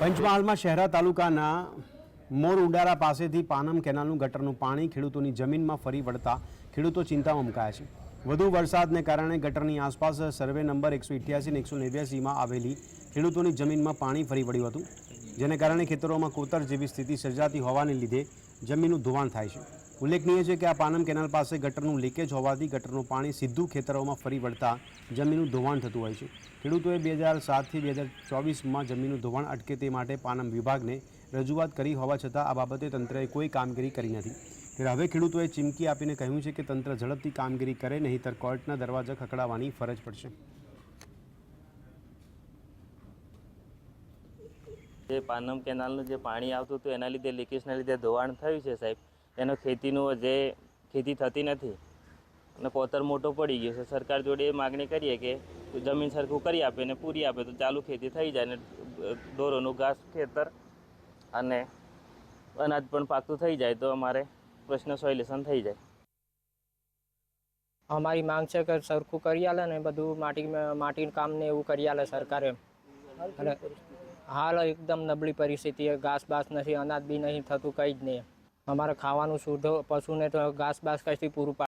પંચમહાલમાં શહેરા તાલુકાના મોર ઉડારા પાસેથી પાનમ કેનાલનું ગટરનું પાણી ખેડૂતોની જમીનમાં ફરી વળતા ખેડૂતો ચિંતામાં મુકાયા છે. વધુ વરસાદને કારણે ગટરની આસપાસ સર્વે નંબર એકસો ઇઠ્યાસી અને એકસો નેવ્યાસીમાં આવેલી ખેડૂતોની જમીનમાં પાણી ફરી વળ્યું હતું, જેને કારણે ખેતરોમાં કોતર જેવી સ્થિતિ સર્જાતી હોવાને લીધે જમીનનું ધોવાણ થાય છે. ઉલ્લેખનીય છે કે આ પાનમ કેનાલ પાસે ગટરનું લીકેજ હોવાથી ગટરનું પાણી સીધું ખેતરોમાં ફરી વળતા જમીનનું ધોવાણ થતું હોય છે. ખેડૂતોએ બે હજાર સાતથી બે હજાર ચોવીસમાં જમીનનું ધોવાણ અટકે તે માટે પાનમ વિભાગને રજૂઆત કરી હોવા છતાં આ બાબતે તંત્રએ કોઈ કામગીરી કરી નથી. ત્યારે હવે ખેડૂતોએ ચીમકી આપીને કહ્યું છે કે તંત્ર ઝડપથી કામગીરી કરે, નહીંતર કોર્ટના દરવાજા ખખડાવવાની ફરજ પડશે. જે પાનમ કેનાલનું જે પાણી આવતું હતું, એના લીધે લીકેજના લીધે ધોવાણ થયું છે સાહેબ. એનો ખેતીનું જે ખેતી થતી નથી અને કોતર મોટો પડી ગયો છે, સરકાર જોડે એ માગણી કરીએ કે જમીન સરખું કરી આપે ને પૂરી આપે તો ચાલુ ખેતી થઈ જાય ને દોરોનું ઘાસ ખેતર અને અનાજ પણ પાકતું થઈ જાય તો અમારે પ્રશ્ન સોલ્યુશન થઈ જાય. અમારી માંગ છે કે સરખું કરી આલે ને બધું માટી, માટીનું કામ ને એવું કરી આલે સરકારે. અને હાલ એકદમ નબળી પરિસ્થિતિ ઘાસ બાસ નથી, અનાજ બી નહીં, થતું કંઈ જ નહીં. અમારે ખાવાનું શુદ્ધ પશુને તો ઘાસ બાસ કઈથી પૂરું